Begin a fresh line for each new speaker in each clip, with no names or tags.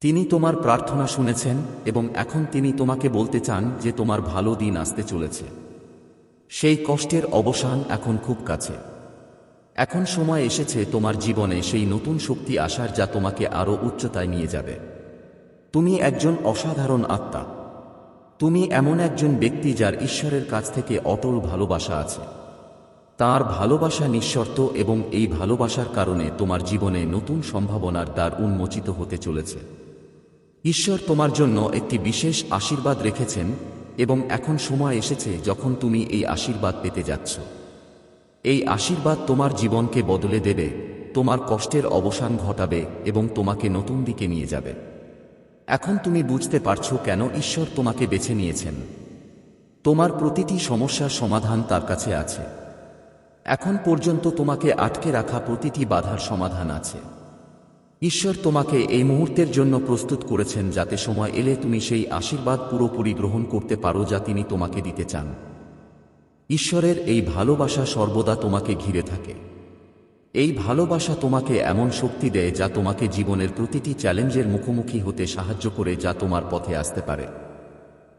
তিনি তোমার প্রার্থনা শুনেছেন এবং এখন তিনি তোমাকে বলতে চান যে তোমার ভালো দিন আসতে চলেছে। সেই কষ্টের অবসান এখন খুব কাছে। এখন সময় এসেছে তোমার জীবনে সেই নতুন শক্তি আসার যা তোমাকে আরও উচ্চতায় নিয়ে যাবে। তুমি একজন অসাধারণ আত্মা। তুমি এমন একজন ব্যক্তি যার ঈশ্বরের কাছ থেকে অটল ভালোবাসা আছে। তার ভালোবাসা নিঃশর্ত এবং এই ভালোবাসার কারণে তোমার জীবনে নতুন সম্ভাবনার দ্বার উন্মোচিত হতে চলেছে। ঈশ্বর তোমার জন্য একটি বিশেষ আশীর্বাদ রেখেছেন এবং এখন সময় এসেছে যখন তুমি এই আশীর্বাদ পেতে যাচ্ছ। এই আশীর্বাদ তোমার জীবনকে বদলে দেবে, তোমার কষ্টের অবসান ঘটাবে এবং তোমাকে নতুন দিকে নিয়ে যাবে। এখন তুমি বুঝতে পারছ কেন ঈশ্বর তোমাকে বেছে নিয়েছেন। তোমার প্রতিটি সমস্যার সমাধান তার কাছে আছে। এখন পর্যন্ত তোমাকে আটকে রাখা প্রতিটি বাধার সমাধান আছে। ঈশ্বর তোমাকে এই মুহূর্তের জন্য প্রস্তুত করেছেন যাতে সময় এলে তুমি সেই আশীর্বাদ পুরোপুরি গ্রহণ করতে পারো যা তিনি তোমাকে দিতে চান। ঈশ্বরের এই ভালোবাসা সর্বদা তোমাকে ঘিরে থাকে। এই ভালোবাসা তোমাকে এমন শক্তি দেয় যা তোমাকে জীবনের প্রতিটি চ্যালেঞ্জের মুখোমুখি হতে সাহায্য করে যা তোমার পথে আসতে পারে।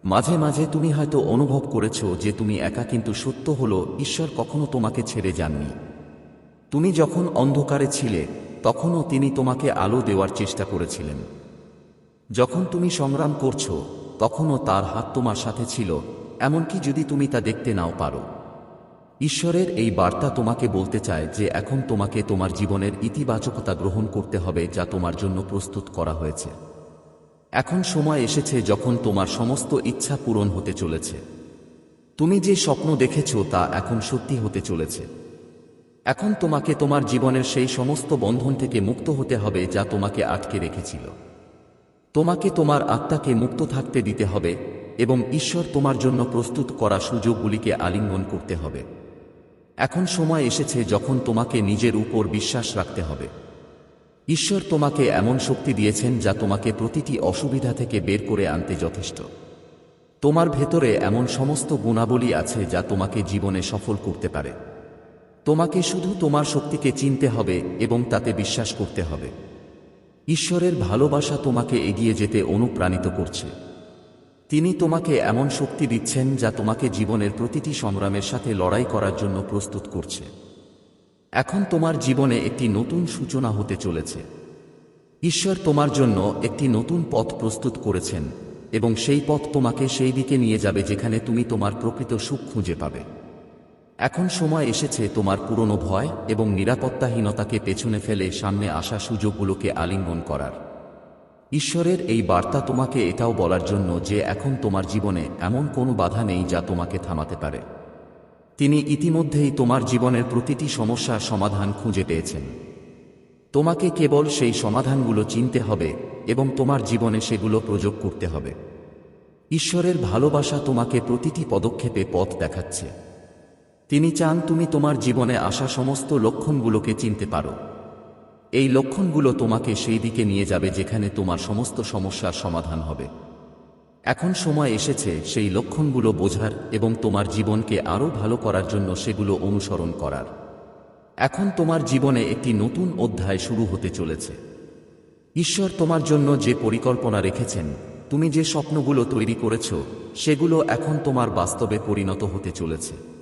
মাঝে মাঝে তুমি হয়তো অনুভব করেছ যে তুমি একা কিন্তু সত্য হল, ঈশ্বর কখনো তোমাকে ছেড়ে যাননি। তুমি যখন অন্ধকারে ছিলে তখনও তিনি তোমাকে আলো দেওয়ার চেষ্টা করেছিলেন। যখন তুমি সংগ্রাম করছ, তখনও তার হাত তোমার সাথে ছিল, এমনকি যদি তুমি তা দেখতে নাও পারো। ঈশ্বরের এই বার্তা তোমাকে বলতে চায় যে এখন তোমাকে তোমার জীবনের ইতিবাচকতা গ্রহণ করতে হবে যা তোমার জন্য প্রস্তুত করা হয়েছে। এখন সময় এসেছে যখন তোমার সমস্ত ইচ্ছা পূরণ হতে চলেছে। তুমি যে স্বপ্ন দেখেছ তা এখন সত্যি হতে চলেছে। এখন তোমাকে তোমার জীবনের সেই সমস্ত বন্ধন থেকে মুক্ত হতে হবে যা তোমাকে আটকে রেখেছিল। তোমাকে তোমার আত্মাকে মুক্ত থাকতে দিতে হবে এবং ঈশ্বর তোমার জন্য প্রস্তুত করা সুযোগগুলিকে আলিঙ্গন করতে হবে। এখন সময় এসেছে যখন তোমাকে নিজের উপর বিশ্বাস রাখতে হবে। ঈশ্বর তোমাকে এমন শক্তি দিয়েছেন যা তোমাকে প্রতিটি অসুবিধা থেকে বের করে আনতে যথেষ্ট। তোমার ভেতরে এমন সমস্ত গুণাবলী আছে যা তোমাকে জীবনে সফল করতে পারে। তোমাকে শুধু তোমার শক্তিকে চিনতে হবে এবং তাতে বিশ্বাস করতে হবে। ঈশ্বরের ভালোবাসা তোমাকে এগিয়ে যেতে অনুপ্রাণিত করছে। তিনি তোমাকে এমন শক্তি দিচ্ছেন যা তোমাকে জীবনের প্রতিটি সংগ্রামের সাথে লড়াই করার জন্য প্রস্তুত করছে। এখন তোমার জীবনে একটি নতুন সূচনা হতে চলেছে। ঈশ্বর তোমার জন্য একটি নতুন পথ প্রস্তুত করেছেন এবং সেই পথ তোমাকে সেই দিকে নিয়ে যাবে যেখানে তুমি তোমার প্রকৃত সুখ খুঁজে পাবে। এখন সময় এসেছে তোমার পুরনো ভয় এবং নিরাপত্তাহীনতাকে পেছনে ফেলে সামনে আসা সুযোগগুলোকে আলিঙ্গন করার। ঈশ্বরের এই বার্তা তোমাকে এটাও বলার জন্য যে এখন তোমার জীবনে এমন কোনো বাধা নেই যা তোমাকে থামাতে পারে। তিনি ইতিমধ্যেই তোমার জীবনের প্রতিটি সমস্যার সমাধান খুঁজে পেয়েছেন। তোমাকে কেবল সেই সমাধানগুলো চিনতে হবে এবং তোমার জীবনে সেগুলো প্রয়োগ করতে হবে। ঈশ্বরের ভালোবাসা তোমাকে প্রতিটি পদক্ষেপে পথ দেখাচ্ছে। তিনি চান তুমি তোমার জীবনে আসা সমস্ত লক্ষণগুলোকে চিনতে পারো। এই লক্ষণগুলো তোমাকে সেই দিকে নিয়ে যাবে যেখানে তোমার সমস্ত সমস্যার সমাধান হবে। এখন সময় এসেছে সেই লক্ষণগুলো বোঝার এবং তোমার জীবনকে আরও ভালো করার জন্য সেগুলো অনুসরণ করার। এখন তোমার জীবনে একটি নতুন অধ্যায় শুরু হতে চলেছে। ঈশ্বর তোমার জন্য যে পরিকল্পনা রেখেছেন, তুমি যে স্বপ্নগুলো তৈরি করেছ, সেগুলো এখন তোমার বাস্তবে পরিণত হতে চলেছে।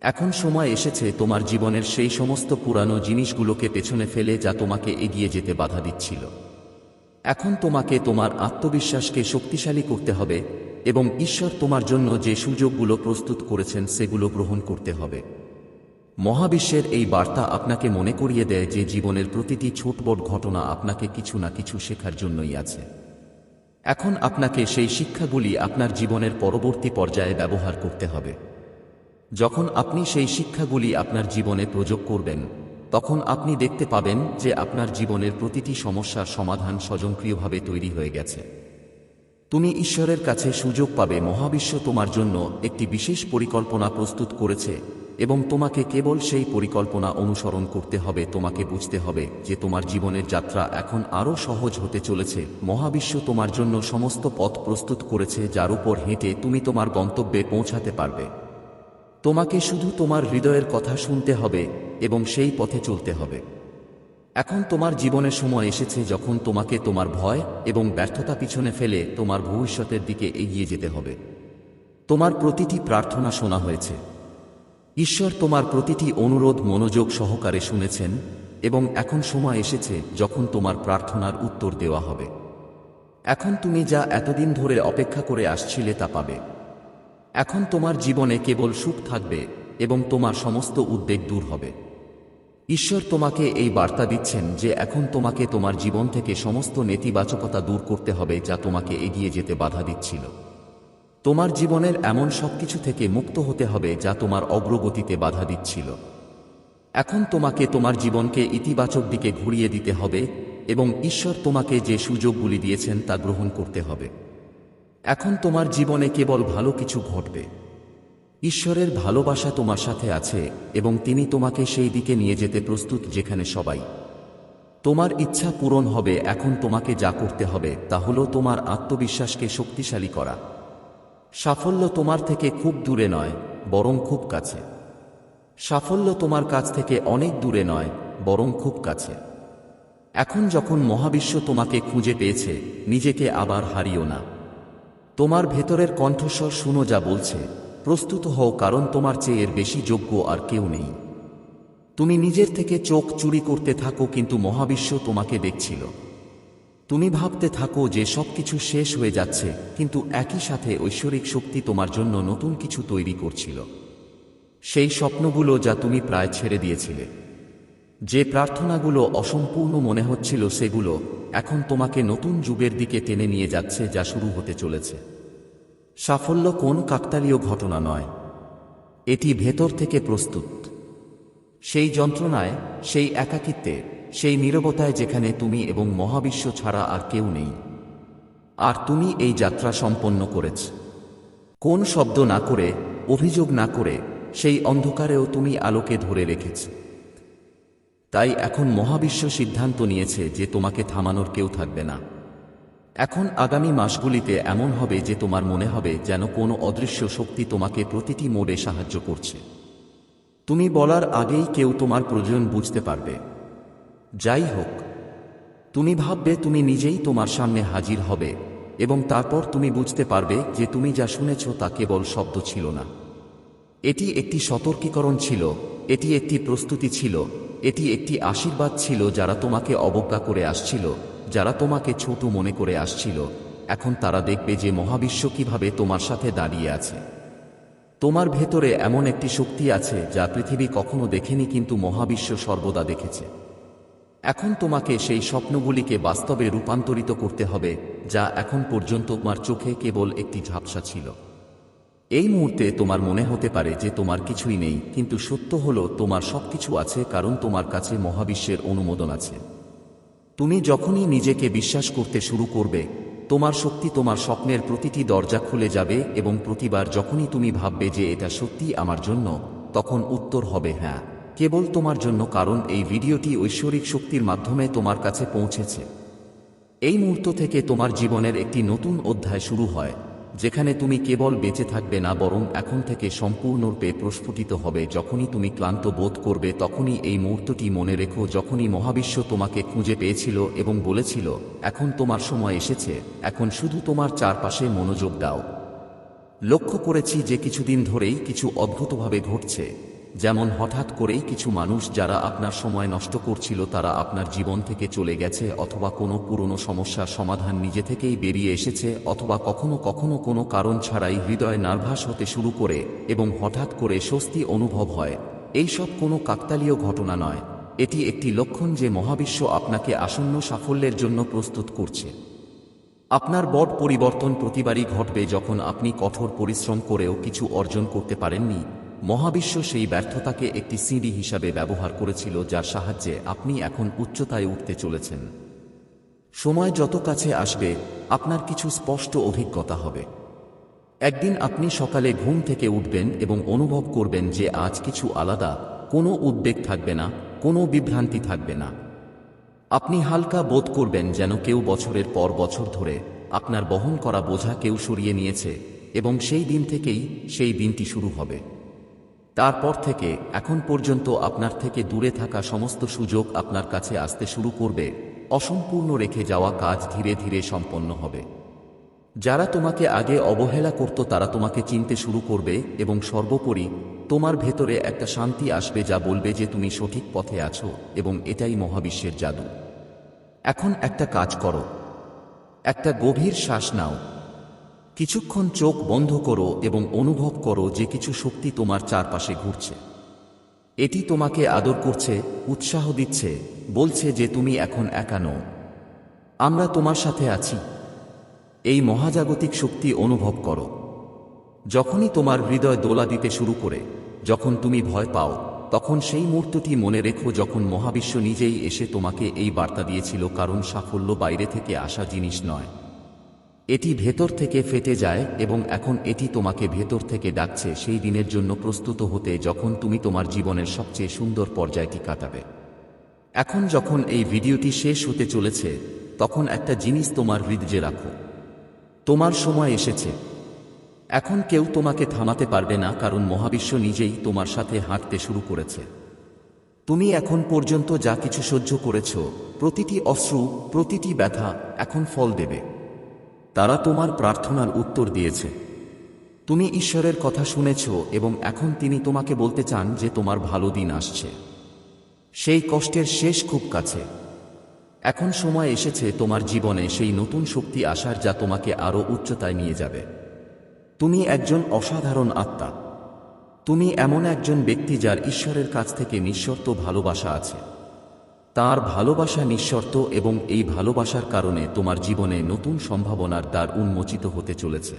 এখন সময় এসেছে তোমার জীবনের সেই সমস্ত পুরানো জিনিসগুলোকে পেছনে ফেলে যা তোমাকে এগিয়ে যেতে বাধা দিচ্ছিল। এখন তোমাকে তোমার আত্মবিশ্বাসকে শক্তিশালী করতে হবে এবং ঈশ্বর তোমার জন্য যে সুযোগগুলো প্রস্তুত করেছেন সেগুলো গ্রহণ করতে হবে। মহাবিশ্বের এই বার্তা আপনাকে মনে করিয়ে দেয় যে জীবনের প্রতিটি ছোট বড় ঘটনা আপনাকে কিছু না কিছু শেখার জন্যই আছে। এখন আপনাকে সেই শিক্ষাগুলি আপনার জীবনের পরবর্তী পর্যায়ে ব্যবহার করতে হবে। যখন আপনি সেই শিক্ষাগুলি আপনার জীবনে প্রয়োগ করবেন, তখন আপনি দেখতে পাবেন যে আপনার জীবনের প্রতিটি সমস্যার সমাধান স্বয়ংক্রিয়ভাবে তৈরি হয়ে গেছে। তুমি ঈশ্বরের কাছে সুযোগ পাবে, মহাবিশ্ব তোমার জন্য একটি বিশেষ পরিকল্পনা প্রস্তুত করেছে এবং তোমাকে কেবল সেই পরিকল্পনা অনুসরণ করতে হবে, তোমাকে বুঝতে হবে যে তোমার জীবনের যাত্রা এখন আরও সহজ হতে চলেছে। মহাবিশ্ব তোমার জন্য সমস্ত পথ প্রস্তুত করেছে, যার উপর হেঁটে তুমি তোমার গন্তব্যে পৌঁছাতে পারবে। তোমাকে শুধু তোমার হৃদয়ের কথা শুনতে হবে এবং সেই পথে চলতে হবে। এখন তোমার জীবনের সময় এসেছে যখন তোমাকে তোমার ভয় এবং ব্যর্থতা পিছনে ফেলে তোমার ভবিষ্যতের দিকে এগিয়ে যেতে হবে। তোমার প্রতিটি প্রার্থনা শোনা হয়েছে। ঈশ্বর তোমার প্রতিটি অনুরোধ, মনোযোগ সহকারে শুনেছেন এবং এখন সময় এসেছে যখন তোমার প্রার্থনার উত্তর দেওয়া হবে। এখন তুমি যা এতদিন ধরে অপেক্ষা করে আসছিলে তা পাবে। এখন তোমার জীবনে কেবল সুখ থাকবে এবং তোমার সমস্ত উদ্বেগ দূর হবে। ঈশ্বর তোমাকে এই বার্তা দিচ্ছেন যে এখন তোমাকে তোমার জীবন থেকে সমস্ত নেতিবাচকতা দূর করতে হবে যা তোমাকে এগিয়ে যেতে বাধা দিচ্ছিল। তোমার জীবনের এমন সব কিছু থেকে মুক্ত হতে হবে যা তোমার অগ্রগতিতে বাধা দিচ্ছিল। এখন তোমাকে তোমার জীবনকে ইতিবাচক দিকে ঘুরিয়ে দিতে হবে এবং ঈশ্বর তোমাকে যে সুযোগগুলি দিয়েছেন তা গ্রহণ করতে হবে। এখন তোমার জীবনে কেবল ভালো কিছু ঘটবে। ঈশ্বরের ভালোবাসা তোমার সাথে আছে এবং তিনি তোমাকে সেই দিকে নিয়ে যেতে প্রস্তুত যেখানে সবাই। তোমার ইচ্ছা পূরণ হবে, এখন তোমাকে যা করতে হবে তা হলো তোমার আত্মবিশ্বাসকে শক্তিশালী করা। সাফল্য তোমার থেকে খুব দূরে নয়, বরং খুব কাছে। সাফল্য তোমার কাছ থেকে অনেক দূরে নয়, বরং খুব কাছে। এখন যখন মহাবিশ্ব তোমাকে খুঁজে পেয়েছে, নিজেকে আবার হারিও না। তোমার ভেতরের কণ্ঠস্বর শুনো যা বলছে। প্রস্তুত হও, কারণ তোমার চেয়ে এর বেশি যোগ্য আর কেউ নেই। তুমি নিজের থেকে চোখ চুরি করতে থাকো, কিন্তু মহাবিশ্ব তোমাকে দেখছিল। তুমি ভাবতে থাকো যে সবকিছু শেষ হয়ে যাচ্ছে, কিন্তু একই সাথে ঐশ্বরিক শক্তি তোমার জন্য নতুন কিছু তৈরি করছিল। সেই স্বপ্নগুলো যা তুমি প্রায় ছেড়ে দিয়েছিলে। যে প্রার্থনাগুলো অসম্পূর্ণ মনে হচ্ছিল সেগুলো এখন তোমাকে নতুন যুগের দিকে টেনে নিয়ে যাচ্ছে যা শুরু হতে চলেছে। সাফল্য কোন কাকতালীয় ঘটনা নয়। এটি ভেতর থেকে প্রস্তুত। সেই যন্ত্রণায়, সেই একাকিত্বে, সেই নীরবতায় যেখানে তুমি এবং মহাবিশ্ব ছাড়া আর কেউ নেই। আর তুমি এই যাত্রা সম্পন্ন করেছ। কোন শব্দ না করে, অভিযোগ না করে, সেই অন্ধকারেও তুমি আলোকে ধরে রেখেছ। তাই এখন মহাবিশ্ব সিদ্ধান্ত নিয়েছে যে তোমাকে থামানোর কেউ থাকবে না। এখন আগামী মাসগুলিতে এমন হবে যে তোমার মনে হবে যেন কোনো অদৃশ্য শক্তি তোমাকে প্রতিটি মোড়ে সাহায্য করছে। তুমি বলার আগেই কেউ তোমার প্রয়োজন বুঝতে পারবে। যাই হোক, তুমি ভাববে তুমি নিজেই তোমার সামনে হাজির হবে এবং তারপর তুমি বুঝতে পারবে যে তুমি যা শুনেছ তা কেবল শব্দ ছিল না। এটি একটি সতর্কীকরণ ছিল, এটি একটি প্রস্তুতি ছিল এটি একটি আশীর্বাদ ছিল যারা তোমাকে অবজ্ঞা করে আসছিল, যারা তোমাকে ছোট মনে করে আসছিল। এখন তারা দেখবে যে মহাবিশ্ব কীভাবে তোমার সাথে দাঁড়িয়ে আছে। তোমার ভেতরে এমন একটি শক্তি আছে যা পৃথিবী কখনো দেখেনি কিন্তু মহাবিশ্ব সর্বদা দেখেছে। এখন তোমাকে সেই স্বপ্নগুলিকে বাস্তবে রূপান্তরিত করতে হবে, যা এখন পর্যন্ত তোমার চোখে কেবল একটি ঝাপসা ছিল। এই মুহূর্তে তোমার মনে হতে পারে যে তোমার কিছুই নেই, কিন্তু সত্য হলো তোমার সবকিছু আছে, কারণ তোমার কাছে মহাবিশ্বের অনুমোদন আছে। তুমি যখনই নিজেকে বিশ্বাস করতে শুরু করবে, তোমার শক্তি তোমার স্বপ্নের প্রতিটি দরজা খুলে যাবে এবং প্রতিবার যখনই তুমি ভাববে যে এটা সত্যি আমার জন্য, তখন উত্তর হবে হ্যাঁ কেবল তোমার জন্য, কারণ এই ভিডিওটি ঐশ্বরিক শক্তির মাধ্যমে তোমার কাছে পৌঁছেছে। এই মুহূর্ত থেকে তোমার জীবনের একটি নতুন অধ্যায় শুরু হয়। যেখানে তুমি কেবল বেঁচে থাকবে না, বরং এখন থেকে সম্পূর্ণরূপে প্রস্ফুটিত হবে। যখনই তুমি ক্লান্ত বোধ করবে, তখনই এই মুহূর্তটি মনে রেখো, যখনই মহাবিশ্ব তোমাকে খুঁজে পেয়েছিল এবং বলেছিল, এখন তোমার সময় এসেছে, এখন শুধু তোমার চারপাশে মনোযোগ দাও। লক্ষ্য করেছি যে কিছুদিন ধরেই কিছু অদ্ভুতভাবে ঘটছে। যেমন হঠাৎ করেই কিছু মানুষ যারা আপনার সময় নষ্ট করছিল তারা আপনার জীবন থেকে চলে গেছে অথবা কোনো পুরনো সমস্যার সমাধান নিজে থেকেই বেরিয়ে এসেছে অথবা কখনো কখনো কোনো কারণ ছাড়াই হৃদয় নার্ভাস হতে শুরু করে এবং হঠাৎ করে স্বস্তি অনুভব হয়। এইসব কোনো কাকতালীয় ঘটনা নয়। এটি একটি লক্ষণ যে মহাবিশ্ব আপনাকে আসন্ন সাফল্যের জন্য প্রস্তুত করছে। আপনার বড় পরিবর্তন প্রতিবারই ঘটবে যখন আপনি কঠোর পরিশ্রম করেও কিছু অর্জন করতে পারেননি। মহাবিশ্ব সেই ব্যর্থতাকে একটি সিঁড়ি হিসাবে ব্যবহার করেছিল যার সাহায্যে আপনি এখন উচ্চতায় উঠতে চলেছেন। সময় যত কাছে আসবে, আপনার কিছু স্পষ্ট অভিজ্ঞতা হবে। একদিন আপনি সকালে ঘুম থেকে উঠবেন এবং অনুভব করবেন যে আজ কিছু আলাদা, কোনো উদ্বেগ থাকবে না, কোনো বিভ্রান্তি থাকবে না। আপনি হালকা বোধ করবেন যেন কেউ বছরের পর বছর ধরে আপনার বহন করা বোঝা কেউ সরিয়ে নিয়েছে এবং সেই দিন থেকেই সেই দিনটি শুরু হবে। তারপর থেকে, এখন পর্যন্ত আপনার থেকে দূরে থাকা সমস্ত সুযোগ আপনার কাছে আসতে শুরু করবে। অসম্পূর্ণ রেখে যাওয়া কাজ ধীরে ধীরে সম্পন্ন হবে। যারা তোমাকে আগে অবহেলা করত, তারা তোমাকে চিনতে শুরু করবে এবং সর্বোপরি তোমার ভেতরে একটা শান্তি আসবে যা বলবে যে তুমি সঠিক পথে আছো এবং এটাই মহাবিশ্বের জাদু। এখন একটা কাজ করো। একটা গভীর শ্বাস নাও। কিছুক্ষণ চোখ বন্ধ করো এবং অনুভব করো যে কিছু শক্তি তোমার চারপাশে ঘুরছে। এটি তোমাকে আদর করছে, উৎসাহ দিচ্ছে, বলছে যে তুমি এখন একা নও। আমরা তোমার সাথে আছি। এই মহাজাগতিক শক্তি অনুভব করো। যখনই তোমার হৃদয় দোলা দিতে শুরু করে, যখন তুমি ভয় পাও, তখন সেই মুহূর্তটি মনে রেখো যখন মহাবিশ্ব নিজেই এসে তোমাকে এই বার্তা দিয়েছিল, কারণ সাফল্য বাইরে থেকে আসা জিনিস নয়। এটি ভেতর থেকে ফেটে যায় এবং এখন এটি তোমাকে ভেতর থেকে ডাকছে সেই দিনের জন্য প্রস্তুত হতে যখন তুমি তোমার জীবনের সবচেয়ে সুন্দর পর্যায়টি কাটাবে। এখন যখন এই ভিডিওটি শেষ হতে চলেছে, তখন একটা জিনিস তোমার হৃদয়ে রাখো। তোমার সময় এসেছে। এখন কেউ তোমাকে থামাতে পারবে না কারণ মহাবিশ্ব নিজেই তোমার সাথে হাঁটতে শুরু করেছে। তুমি এখন পর্যন্ত যা কিছু সহ্য করেছ, প্রতিটি অশ্রু, প্রতিটি ব্যথা এখন ফল দেবে। তারা তোমার প্রার্থনার উত্তর দিয়েছে। তুমি ঈশ্বরের কথা শুনেছ এবং এখন তিনি তোমাকে বলতে চান যে তোমার ভালো দিন আসছে। সেই কষ্টের শেষ খুব কাছে। এখন সময় এসেছে তোমার জীবনে সেই নতুন শক্তি আসার যা তোমাকে আরও উচ্চতায় নিয়ে যাবে। তুমি একজন অসাধারণ আত্মা। তুমি এমন একজন ব্যক্তি যার ঈশ্বরের কাছ থেকে নিঃশর্ত ভালোবাসা আছে। তার ভালোবাসা নিঃশর্ত এবং এই ভালোবাসার কারণে তোমার জীবনে নতুন সম্ভাবনার দ্বার উন্মোচিত হতে চলেছে।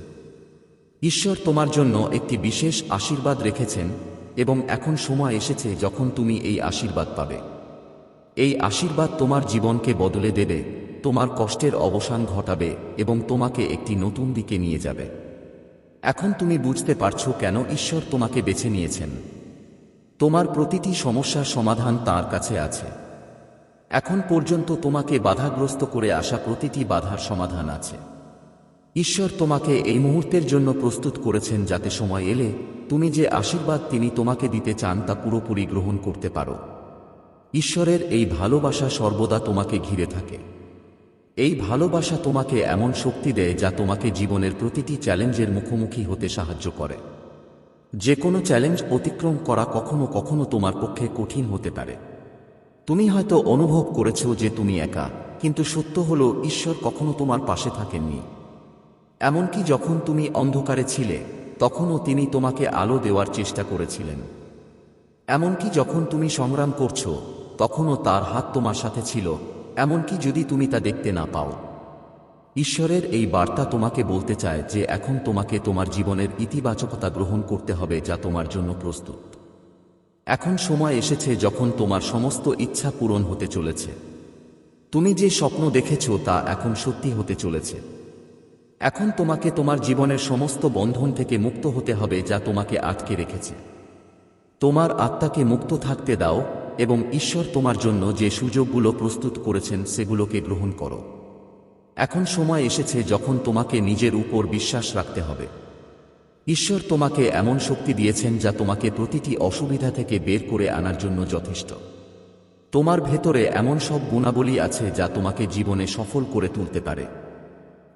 ঈশ্বর তোমার জন্য একটি বিশেষ আশীর্বাদ রেখেছেন এবং এখন সময় এসেছে যখন তুমি এই আশীর্বাদ পাবে। এই আশীর্বাদ তোমার জীবনকে বদলে দেবে, তোমার কষ্টের অবসান ঘটাবে এবং তোমাকে একটি নতুন দিকে নিয়ে যাবে। এখন তুমি বুঝতে পারছ কেন ঈশ্বর তোমাকে বেছে নিয়েছেন। তোমার প্রতিটি সমস্যার সমাধান তার কাছে আছে। এখন পর্যন্ত তোমাকে বাধাগ্রস্ত করে আসা প্রতিটি বাধার সমাধান আছে। ঈশ্বর তোমাকে এই মুহূর্তের জন্য প্রস্তুত করেছেন যাতে সময় এলে তুমি যে আশীর্বাদ তিনি তোমাকে দিতে চান তা পুরোপুরি গ্রহণ করতে পারো। ঈশ্বরের এই ভালোবাসা সর্বদা তোমাকে ঘিরে থাকে। এই ভালোবাসা তোমাকে এমন শক্তি দেয় যা তোমাকে জীবনের প্রতিটি চ্যালেঞ্জের মুখোমুখি হতে সাহায্য করে। যে কোনো চ্যালেঞ্জ অতিক্রম করা কখনো কখনো তোমার পক্ষে কঠিন হতে পারে। তুমি হয়তো অনুভব করেছ যে তুমি একা, কিন্তু সত্য হলো ঈশ্বর কখনো তোমার পাশে থাকেননি। এমনকি যখন তুমি অন্ধকারে ছিলে, তখনও তিনি তোমাকে আলো দেওয়ার চেষ্টা করেছিলেন। এমনকি যখন তুমি সংগ্রাম করছ, তখনও তার হাত তোমার সাথে ছিল, এমনকি যদি তুমি তা দেখতে না পাও। ঈশ্বরের এই বার্তা তোমাকে বলতে চায় যে এখন তোমাকে তোমার জীবনের ইতিবাচকতা গ্রহণ করতে হবে যা তোমার জন্য প্রস্তুত। এখন সময় এসেছে যখন তোমার সমস্ত ইচ্ছা পূরণ হতে চলেছে। তুমি যে স্বপ্ন দেখেছ তা এখন সত্যি হতে চলেছে। এখন তোমাকে তোমার জীবনের সমস্ত বন্ধন থেকে মুক্ত হতে হবে যা তোমাকে আটকে রেখেছে। তোমার আত্মাকে মুক্ত থাকতে দাও এবং ঈশ্বর তোমার জন্য যে সুযোগগুলো প্রস্তুত করেছেন সেগুলোকে গ্রহণ করো। এখন সময় এসেছে যখন তোমাকে নিজের উপর বিশ্বাস রাখতে হবে। ঈশ্বর তোমাকে এমন শক্তি দিয়েছেন যা তোমাকে প্রতিটি অসুবিধা থেকে বের করে আনার জন্য যথেষ্ট। তোমার ভেতরে এমন সব গুণাবলী আছে যা তোমাকে জীবনে সফল করে তুলতে পারে।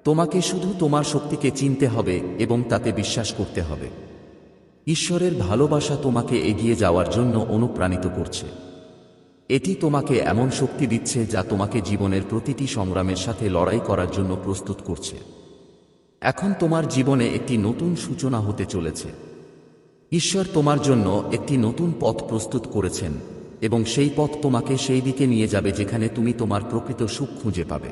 তোমাকে শুধু তোমার শক্তিকে চিনতে হবে এবং তাতে বিশ্বাস করতে হবে। ঈশ্বরের ভালোবাসা তোমাকে এগিয়ে যাওয়ার জন্য অনুপ্রাণিত করছে। এটি তোমাকে এমন শক্তি দিচ্ছে যা তোমাকে জীবনের প্রতিটি সংগ্রামের সাথে লড়াই করার জন্য প্রস্তুত করছে। এখন তোমার জীবনে একটি নতুন সূচনা হতে চলেছে। ঈশ্বর তোমার জন্য একটি নতুন পথ প্রস্তুত করেছেন এবং সেই পথ তোমাকে সেই দিকে নিয়ে যাবে যেখানে তুমি তোমার প্রকৃত সুখ খুঁজে পাবে।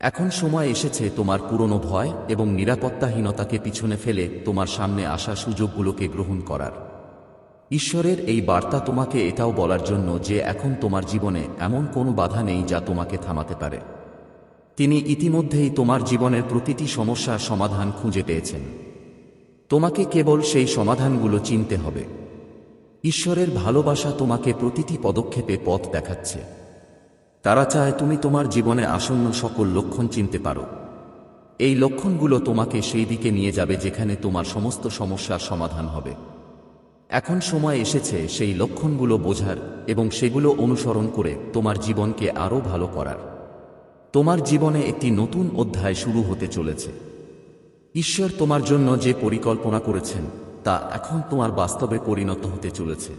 এখন সময় এসেছে তোমার পুরনো ভয় এবং নিরাপত্তাহীনতাকে পিছনে ফেলে তোমার সামনে আসা সুযোগগুলোকে গ্রহণ করার। ঈশ্বরের এই বার্তা তোমাকে এটাও বলার জন্য যে এখন তোমার জীবনে এমন কোনো বাধা নেই যা তোমাকে থামাতে পারে। তিনি ইতিমধ্যেই তোমার জীবনের প্রতিটি সমস্যার সমাধান খুঁজে পেয়েছেন। তোমাকে কেবল সেই সমাধানগুলো চিনতে হবে। ঈশ্বরের ভালোবাসা তোমাকে প্রতিটি পদক্ষেপে পথ দেখাচ্ছে। তারা চায় তুমি তোমার জীবনে আসন্ন সকল লক্ষণ চিনতে পারো। এই লক্ষণগুলো তোমাকে সেই দিকে নিয়ে যাবে যেখানে তোমার সমস্ত সমস্যার সমাধান হবে। এখন সময় এসেছে সেই লক্ষণগুলো বোঝার এবং সেগুলো অনুসরণ করে তোমার জীবনকে আরও ভালো করার। তোমার জীবনে একটি নতুন অধ্যায় শুরু হতে চলেছে। ঈশ্বর তোমার জন্য যে পরিকল্পনা করেছেন, তা এখন তোমার বাস্তবে পরিণত হতে চলেছে।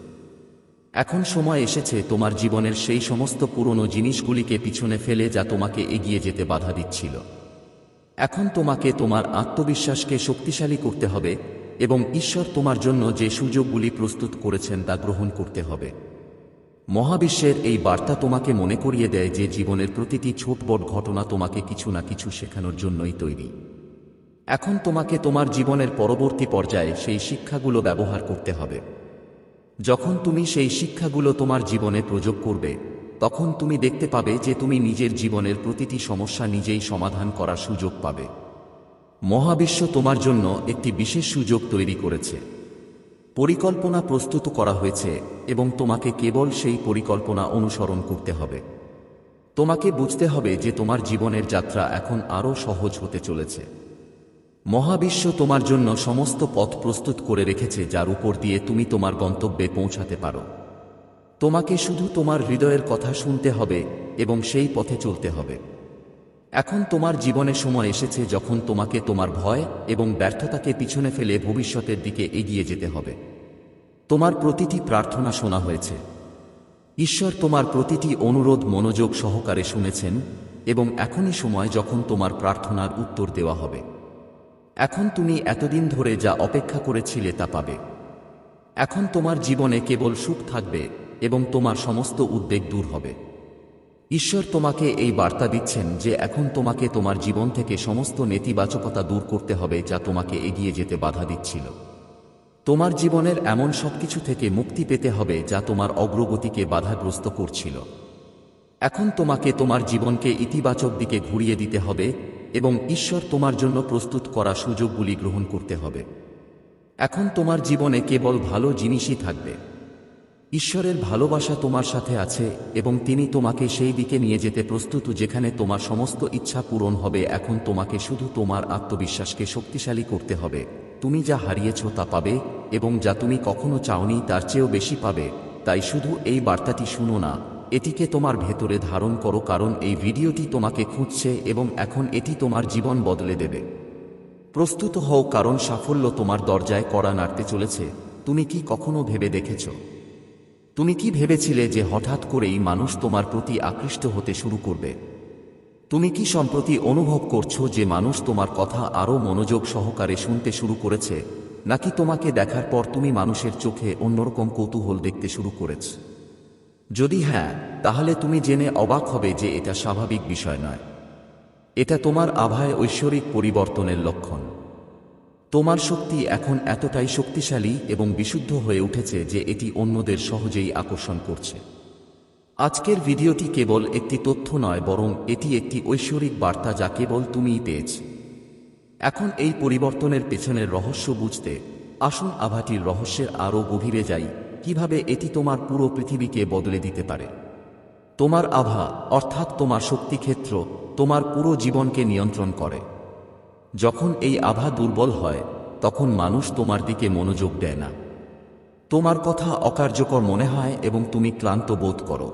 এখন সময় এসেছে তোমার জীবনের সেই সমস্ত পুরনো জিনিসগুলিকে পিছনে ফেলে যা তোমাকে এগিয়ে যেতে বাধা দিচ্ছিল। এখন তোমাকে তোমার আত্মবিশ্বাসকে শক্তিশালী করতে হবে এবং ঈশ্বর তোমার জন্য যে সুযোগগুলি প্রস্তুত করেছেন তা গ্রহণ করতে হবে। মহাবিশ্বের এই বার্তা তোমাকে মনে করিয়ে দেয় যে জীবনের প্রতিটি ছোট বড় ঘটনা তোমাকে কিছু না কিছু শেখানোর জন্যই তৈরি। এখন তোমাকে তোমার জীবনের পরবর্তী পর্যায়ে সেই শিক্ষাগুলো ব্যবহার করতে হবে। যখন তুমি সেই শিক্ষাগুলো তোমার জীবনে প্রয়োগ করবে, তখন তুমি দেখতে পাবে যে তুমি নিজের জীবনের প্রতিটি সমস্যা নিজেই সমাধান করার সুযোগ পাবে। মহাবিশ্ব তোমার জন্য একটি বিশেষ সুযোগ তৈরি করেছে। পরিকল্পনা প্রস্তুত করা হয়েছে এবং তোমাকে কেবল সেই পরিকল্পনা অনুসরণ করতে হবে। তোমাকে বুঝতে হবে যে তোমার জীবনের যাত্রা এখন আরও সহজ হতে চলেছে। মহাবিশ্ব তোমার জন্য সমস্ত পথ প্রস্তুত করে রেখেছে যার উপর দিয়ে তুমি তোমার গন্তব্যে পৌঁছাতে পারো। তোমাকে শুধু তোমার হৃদয়ের কথা শুনতে হবে এবং সেই পথে চলতে হবে। এখন তোমার জীবনে সময় এসেছে যখন তোমাকে তোমার ভয় এবং ব্যর্থতাকে পিছনে ফেলে ভবিষ্যতের দিকে এগিয়ে যেতে হবে। তোমার প্রতিটি প্রার্থনা শোনা হয়েছে। ঈশ্বর তোমার প্রতিটি অনুরোধ মনোযোগ সহকারে শুনেছেন এবং এখনই সময় যখন তোমার প্রার্থনার উত্তর দেওয়া হবে। এখন তুমি এতদিন ধরে যা অপেক্ষা করেছিলে তা পাবে। এখন তোমার জীবনে কেবল সুখ থাকবে এবং তোমার সমস্ত উদ্বেগ দূর হবে। ঈশ্বর তোমাকে এই বার্তা দিচ্ছেন যে এখন তোমাকে তোমার জীবন থেকে সমস্ত নেতিবাচকতা দূর করতে হবে যা তোমাকে এগিয়ে যেতে বাধা দিচ্ছিল। তোমার জীবনের এমন সবকিছু থেকে মুক্তি পেতে হবে যা তোমার অগ্রগতিকে বাধাগ্রস্ত করছিল। এখন তোমাকে তোমার জীবনকে ইতিবাচক দিকে ঘুরিয়ে দিতে হবে এবং ঈশ্বর তোমার জন্য প্রস্তুত করা সুযোগগুলি গ্রহণ করতে হবে। এখন তোমার জীবনে কেবল ভালো জিনিসই থাকবে। ঈশ্বরের ভালোবাসা তোমার সাথে আছে এবং তিনি তোমাকে সেই দিকে নিয়ে যেতে প্রস্তুত যেখানে তোমার সমস্ত ইচ্ছা পূরণ হবে। এখন তোমাকে শুধু তোমার আত্মবিশ্বাসকে শক্তিশালী করতে হবে। তুমি যা হারিয়েছ তা পাবে এবং যা তুমি কখনো চাওনি তার চেয়েও বেশি পাবে। তাই শুধু এই বার্তাটি শুনো না, এটিকে তোমার ভেতরে ধারণ করো কারণ এই ভিডিওটি তোমাকে খুঁজছে এবং এখন এটি তোমার জীবন বদলে দেবে। প্রস্তুত হও কারণ সাফল্য তোমার দরজায় কড়া নাড়তে চলেছে। তুমি কি কখনো ভেবে দেখেছ? তুমি কি ভেবেছিলে যে হঠাৎ করেই মানুষ তোমার প্রতি আকৃষ্ট হতে শুরু করবে? তুমি কি সম্প্রতি অনুভব করছ যে মানুষ তোমার কথা আরও মনোযোগ সহকারে শুনতে শুরু করেছে, নাকি তোমাকে দেখার পর তুমি মানুষের চোখে অন্যরকম কৌতূহল দেখতে শুরু করেছ? যদি হ্যাঁ তাহলে তুমি জেনে অবাক হবে যে এটা স্বাভাবিক বিষয় নয়। এটা তোমার আভায় ঐশ্বরিক পরিবর্তনের লক্ষণ। তোমার শক্তি এখন এতটাই শক্তিশালী এবং বিশুদ্ধ হয়ে উঠেছে যে এটি অন্যদের সহজেই আকর্ষণ করছে। আজকের ভিডিওটি কেবল একটি তথ্য নয়, বরং এটি একটি ঐশ্বরিক বার্তা যা কেবল তুমিই পেয়েছ। এখন এই পরিবর্তনের পেছনের রহস্য বুঝতে, আসুন আভাটির রহস্যের আরও গভীরে যাই, কীভাবে এটি তোমার পুরো পৃথিবীকে বদলে দিতে পারে। তোমার আভা, অর্থাৎ তোমার শক্তিক্ষেত্র, তোমার পুরো জীবনকে নিয়ন্ত্রণ করে। যখন এই আভা দুর্বল হয়, তখন মানুষ তোমার দিকে মনোযোগ দেয় না। তোমার কথা অকার্যকর মনে হয় এবং তুমি ক্লান্ত বোধ করো।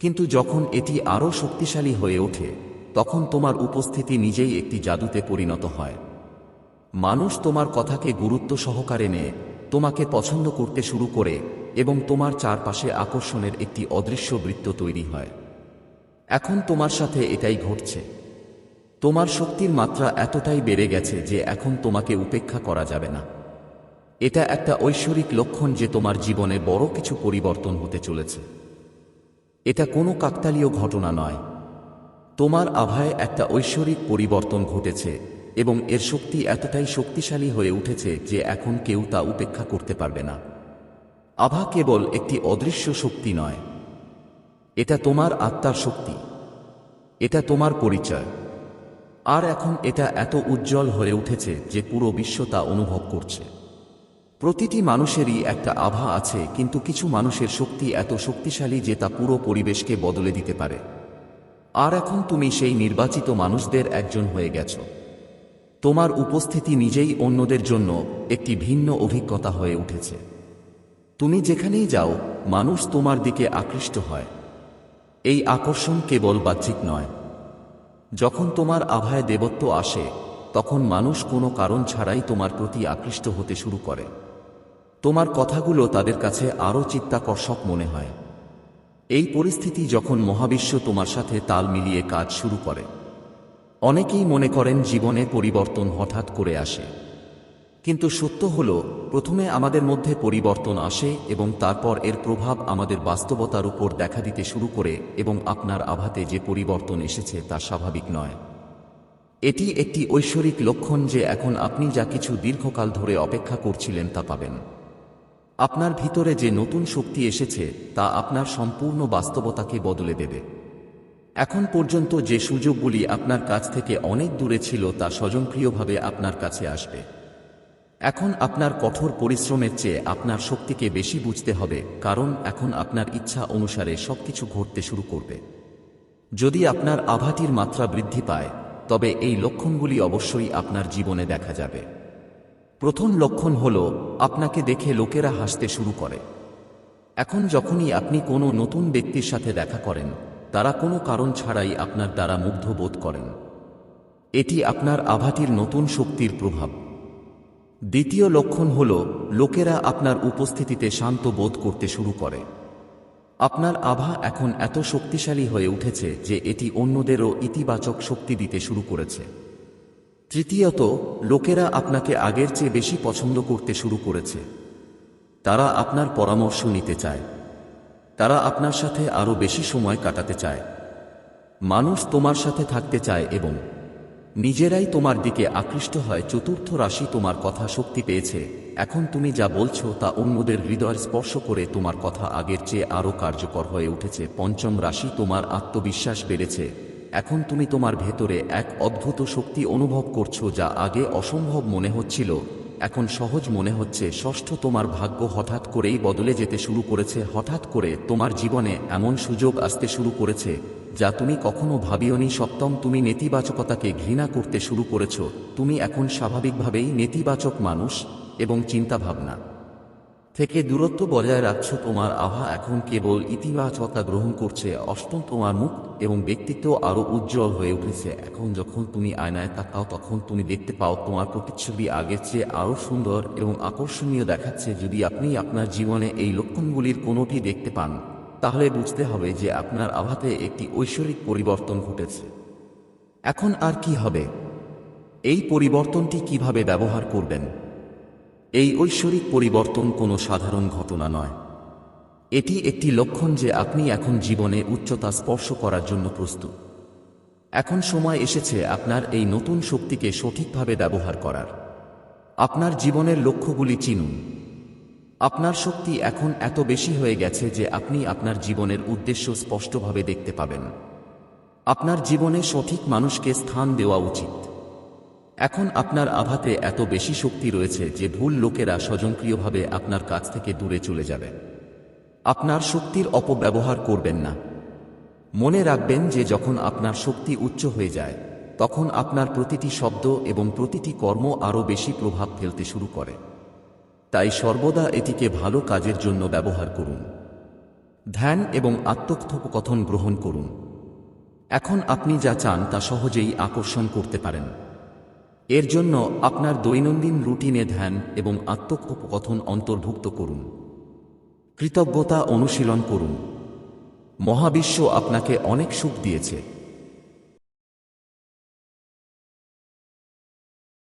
কিন্তু যখন এটি আরও শক্তিশালী হয়ে ওঠে, তখন তোমার উপস্থিতি নিজেই একটি জাদুতে পরিণত হয়। মানুষ তোমার কথাকে গুরুত্ব সহকারে নেয়, তোমাকে পছন্দ করতে শুরু করে এবং তোমার চারপাশে আকর্ষণের একটি অদৃশ্য বৃত্ত তৈরি হয়। এখন তোমার সাথে এটাই ঘটছে। তোমার শক্তির মাত্রা এতটাই বেড়ে গেছে যে এখন তোমাকে উপেক্ষা করা যাবে না। এটা একটা ঐশ্বরিক লক্ষণ যে তোমার জীবনে বড় কিছু পরিবর্তন হতে চলেছে। এটা কোনো কাকতালীয় ঘটনা নয়। তোমার আভায় একটা ঐশ্বরিক পরিবর্তন ঘটেছে এবং এর শক্তি এতটাই শক্তিশালী হয়ে উঠেছে যে এখন কেউ তা উপেক্ষা করতে পারবে না। আভা কেবল একটি অদৃশ্য শক্তি নয়। এটা তোমার আত্মার শক্তি। এটা তোমার পরিচয়। আর এখন এটা এত উজ্জ্বল হয়ে উঠেছে যে পুরো বিশ্ব তা অনুভব করছে। প্রতিটি মানুষেরই একটা আভা আছে, কিন্তু কিছু মানুষের শক্তি এত শক্তিশালী যে তা পুরো পরিবেশকে বদলে দিতে পারে। আর এখন তুমি সেই নির্বাচিত মানুষদের একজন হয়ে গেছ। তোমার উপস্থিতি নিজেই অন্যদের জন্য একটি ভিন্ন অভিজ্ঞতা হয়ে উঠেছে। তুমি যেখানেই যাও, মানুষ তোমার দিকে আকৃষ্ট হয়। এই আকর্ষণ কেবল বাহ্যিক নয় যখন তোমার আভায় দেবত্ব আসে, তখন মানুষ কোনো কারণ ছাড়াই তোমার প্রতি আকৃষ্ট হতে শুরু করে। তোমার কথাগুলো তাদের কাছে আরও চিত্তাকর্ষক মনে হয়। এই পরিস্থিতি যখন মহাবিশ্ব তোমার সাথে তাল মিলিয়ে কাজ শুরু করে, অনেকেই মনে করেন জীবনে পরিবর্তন হঠাৎ করে আসে। কিন্তু সত্য হল, প্রথমে আমাদের মধ্যে পরিবর্তন আসে এবং তারপর এর প্রভাব আমাদের বাস্তবতার উপর দেখা দিতে শুরু করে এবং আপনার আভাতে যে পরিবর্তন এসেছে তা স্বাভাবিক নয়। এটি একটি ঐশ্বরিক লক্ষণ যে এখন আপনি যা কিছু দীর্ঘকাল ধরে অপেক্ষা করছিলেন তা পাবেন। আপনার ভিতরে যে নতুন শক্তি এসেছে, তা আপনার সম্পূর্ণ বাস্তবতাকে বদলে দেবে। এখন পর্যন্ত যে সুযোগগুলি আপনার কাছ থেকে অনেক দূরে ছিল তা স্বয়ংক্রিয়ভাবে আপনার কাছে আসবে। এখন আপনার কঠোর পরিশ্রমের চেয়ে আপনার শক্তিকে বেশি বুঝতে হবে, কারণ এখন আপনার ইচ্ছা অনুসারে সবকিছু ঘটতে শুরু করবে। যদি আপনার আভাটির মাত্রা বৃদ্ধি পায়, তবে এই লক্ষণগুলি অবশ্যই আপনার জীবনে দেখা যাবে। প্রথম লক্ষণ হল, আপনাকে দেখে লোকেরা হাসতে শুরু করে। এখন যখনই আপনি কোনো নতুন ব্যক্তির সাথে দেখা করেন, তারা কোনো কারণ ছাড়াই আপনার দ্বারা মুগ্ধ বোধ করেন। এটি আপনার আভাটির নতুন শক্তির প্রভাব। দ্বিতীয় লক্ষণ হল, লোকেরা আপনার উপস্থিতিতে শান্ত বোধ করতে শুরু করে। আপনার আভা এখন এত শক্তিশালী হয়ে উঠেছে যে এটি অন্যদেরও ইতিবাচক শক্তি দিতে শুরু করেছে। তৃতীয়ত, লোকেরা আপনাকে আগের চেয়ে বেশি পছন্দ করতে শুরু করেছে। তারা আপনার পরামর্শ নিতে চায়। তারা আপনার সাথে আরও বেশি সময় কাটাতে চায়। মানুষ তোমার সাথে থাকতে চায় এবং নিজেরাই তোমার দিকে আকৃষ্ট হয়, চতুর্থ রাশি তোমার কথা শক্তি পেয়েছে। এখন তুমি যা বলছো তা অন্যদের হৃদয় স্পর্শ করে তোমার কথা আগের চেয়ে আরও কার্যকর হয়ে উঠেছে। পঞ্চম রাশি তোমার আত্মবিশ্বাস বেড়েছে। এখন তুমি তোমার ভেতরে এক অদ্ভুত শক্তি অনুভব করছ যা আগে অসম্ভব মনে হচ্ছিল। এখন সহজ মনে হচ্ছে, ষষ্ঠ তোমার ভাগ্য হঠাৎ করেই বদলে যেতে শুরু করেছে, হঠাৎ করে তোমার জীবনে এমন সুযোগ আসতে শুরু করেছে, যা তুমি কখনো ভাবিওনি, সপ্তম তুমি নেতিবাচকতাকে ঘৃণা করতে শুরু করেছ, তুমি এখন স্বাভাবিকভাবেই নেতিবাচক মানুষ এবং চিন্তাভাবনা। থেকে দূরত্ব বজায় রাখছ তোমার আভা এখন কেবল ইতিবাচকতা গ্রহণ করছে। অষ্টম তোমার মুখ এবং ব্যক্তিত্ব আরও উজ্জ্বল হয়ে উঠেছে। এখন যখন তুমি আয়নায় তাকাও, তখন তুমি দেখতে পাও তোমার প্রতিচ্ছবি আগের চেয়ে আরও সুন্দর এবং আকর্ষণীয় দেখাচ্ছে। যদি আপনি আপনার জীবনে এই লক্ষণগুলির কোনোটি দেখতে পান, তাহলে বুঝতে হবে যে আপনার আভাতে একটি ঐশ্বরিক পরিবর্তন ঘটেছে। এখন আর কি হবে? এই পরিবর্তনটি কীভাবে ব্যবহার করবেন? এই ঐশ্বরিক পরিবর্তন কোনো সাধারণ ঘটনা নয়। এটি একটি লক্ষণ যে আপনি এখন জীবনে উচ্চতা স্পর্শ করার জন্য প্রস্তুত। এখন সময় এসেছে আপনার এই নতুন শক্তিকে সঠিকভাবে ব্যবহার করার। আপনার জীবনের লক্ষ্যগুলি চিনুন। আপনার শক্তি এখন এত বেশি হয়ে গেছে যে আপনি আপনার জীবনের উদ্দেশ্য স্পষ্টভাবে দেখতে পাবেন। আপনার জীবনে সঠিক মানুষকে স্থান দেওয়া উচিত। এখন আপনার আভাতে এত বেশি শক্তি রয়েছে যে ভুল লোকেরা স্বয়ংক্রিয়ভাবে আপনার কাছ থেকে দূরে চলে যাবে। আপনার শক্তির অপব্যবহার করবেন না। মনে রাখবেন যে যখন আপনার শক্তি উচ্চ হয়ে যায়, তখন আপনার প্রতিটি শব্দ এবং প্রতিটি কর্ম আরও বেশি প্রভাব ফেলতে শুরু করে। তাই সর্বদা এটিকে ভালো কাজের জন্য ব্যবহার করুন। ধ্যান এবং আত্মকথোপকথন গ্রহণ করুন। এখন আপনি যা চান তা সহজেই আকর্ষণ করতে পারেন। এর জন্য আপনার দৈনন্দিন রুটিনে ধ্যান এবং আত্মকথন অন্তর্ভুক্ত করুন। কৃতজ্ঞতা অনুশীলন করুন। মহাবিশ্ব আপনাকে অনেক সুখ দিয়েছে।